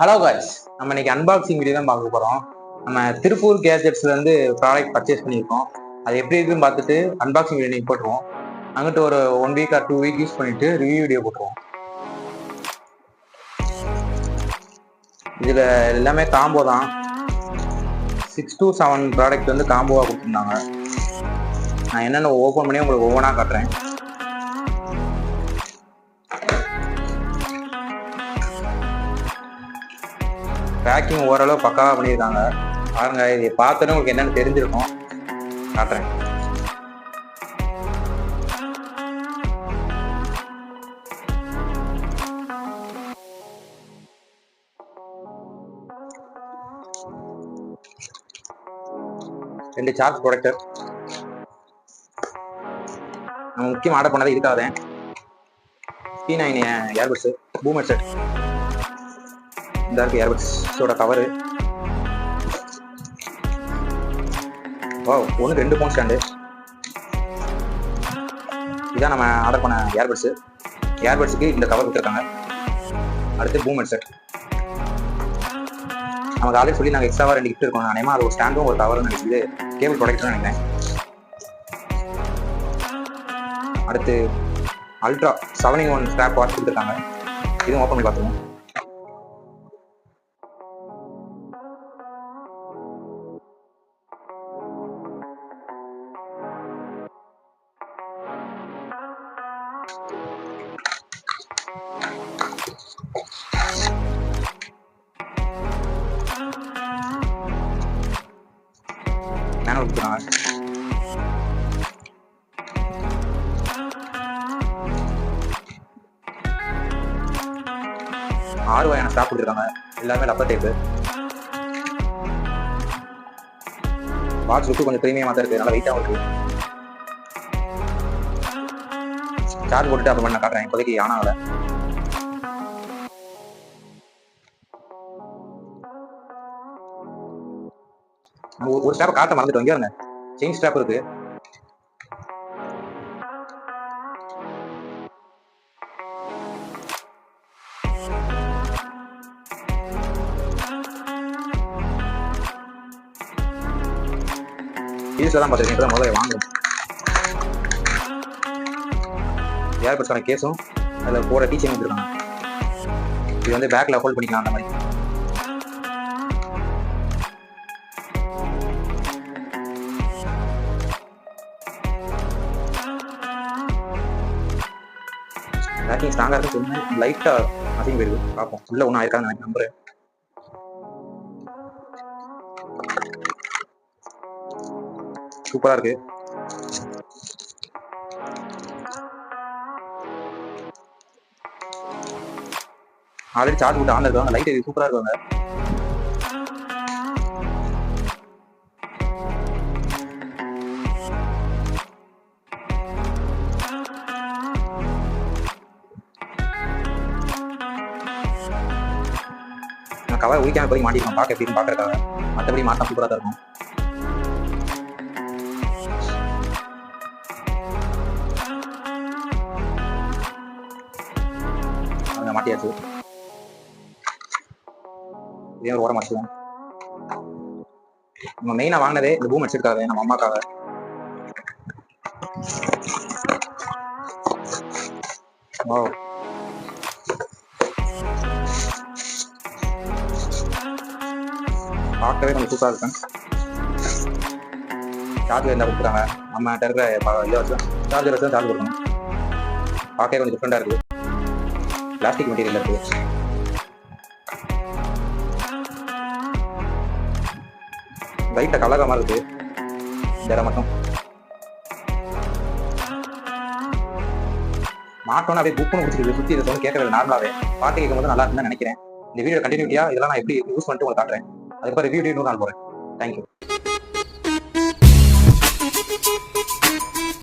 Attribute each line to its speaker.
Speaker 1: Hello guys நம்ம இன்னைக்கு unboxing video தான் பார்க்க போகிறோம் நம்ம திருப்பூர் கேஜெட்ஸ்லேருந்து ப்ராடக்ட் பர்ச்சேஸ் பண்ணியிருக்கோம். அது எப்படி இருக்குன்னு பார்த்துட்டு அன்பாக்சிங் வீடியோ நீங்க போட்டுருவோம். அங்கிட்டு ஒரு one week or two week use பண்ணிவிட்டு ரிவ்யூ வீடியோ போட்டுருவோம். இதில் எல்லாமே காம்போ தான். சிக்ஸ் டூ செவன் ப்ராடக்ட் வந்து காம்போவாக கொடுத்துருந்தாங்க. நான் என்னென்ன ஓப்பன் பண்ணி உங்களுக்கு ஒவ்வொன்றா காட்டுறேன். பேக்கிங் ஓரளவு பக்காவாக பண்ணியிருக்காங்க. பாருங்க இதை பார்த்துட்டு உங்களுக்கு என்னென்னு தெரிஞ்சிருக்கும். காட்டுறேன். ரெண்டு சார்ஜ் ப்ரொடக்டர் நம்ம முக்கியம் ஆர்டர் பண்ணதே இருக்காதே. B nine earbuds boomer set இந்த இருக்கு ஏர்பட்ஸோட கவரு ஓ ஒன்று ரெண்டு ஃபோன் ஸ்டாண்டு இதான் நம்ம ஆர்டர் பண்ண ஏர்பட்ஸு ஏர்பட்ஸுக்கு இந்த கவர் கொடுத்துருக்காங்க. அடுத்து பூமர் செட் நமக்கு ஆல்ரெடி சொல்லி நாங்கள் எக்ஸ்ட்ராவாக ரெண்டு கிஃப்ட் இருக்கோம். நினைமா அது ஒரு ஸ்டாண்டும் ஒரு கவரும் நினைக்குது கேபிள் ப்ரொடக்ட்னு நினைக்கிறேன். அடுத்து அல்ட்ரா செவனிங் ஒன் ஸ்டாப் வாட்ச் கொடுத்துருக்காங்க. இதுவும் ஓப்பன் பண்ணி பார்த்துருவோம். Manual God. ஆறு வகையான ஸ்டாப் கொடுத்துருக்காங்க எல்லாமே லப்பர் டைப்பு வாட்ச் லுக்கு கொஞ்சம் ப்ரீமியமாக தான் இருக்கு. நல்லா வெயிட்டாகவும் இருக்கு. சார்ஜ் போட்டுட்டு அப்புறம் நான் காட்டுறேன். இப்போதைக்கு ஆன் ஒரு- ஸ்டாப் காட்ட மறந்துட்டோம். இங்கே இருங்க செயின் ஸ்டாப் இருக்கு. யூஸ்ல தான் பார்த்துருக்கேன். இப்போ கேஸும் அதில் போட டீச்சர் வந்துருக்காங்க இது வந்து பேக்கில் ஹோல்ட் பண்ணிக்கலாம் அந்த மாதிரி. பேக்கிங் ஸ்ட்ராங்காக இருக்கு சொன்னேன் லைட்டாக அசிங்க போயிருக்கு பார்ப்போம். உள்ள ஒன்றும் ஆயிருக்கான்னு நான் நம்புறேன். சூப்பராக இருக்கு. ஆல்ரெடி சார்ஜ் போட்டு ஆன்ல இருக்காங்க லைட் சூப்பரா இருக்காங்க. கவர் உயிக்காம போய் மாட்டிருக்கோம் பார்க்க எப்படின்னு பார்க்கறதுக்காக. மற்றபடி மாட்டா சூப்பராக தான் இருக்கும். மாட்டியாச்சு. இதே ஒரு ஓரம் வச்சுக்கலாம் நம்ம மெயினா வாங்கினதே இந்த பூம் அடிச்சிருக்காங்க நம்ம அம்மாக்காக. ஓ பார்க்கவே கொஞ்சம் சூப்பராக இருக்கும். சார்ஜர் இருந்தால் கொடுக்குறாங்க நம்ம இருக்கிற இதை வச்சு சார்ஜர் வச்சு சார்ஜ் கொடுக்கணும். பார்க்கவே கொஞ்சம் டிஃப்ரெண்டாக இருக்குது. பிளாஸ்டிக் மெட்டீரியல் இருக்குது லைட்டை கலகமாக இருக்குது சேரை மட்டும். மாட்டோன்னு அப்படியே புக்குன்னு பிடிச்சிருக்கு சுற்றி இதை சொல்லி கேட்கறது நார்மலாகவே பாட்டு கேட்கும்போது நல்லா இருக்குன்னு நினைக்கிறேன். இந்த வீடியோ கண்டினியூட்டியாக இதெல்லாம் நான் எப்படி யூஸ் பண்ணிட்டு உங்களுக்கு காட்டுறேன். அதுக்கப்புறம் ரிவ்யூ இன்னும் நாள் போகிறேன் தேங்க்யூ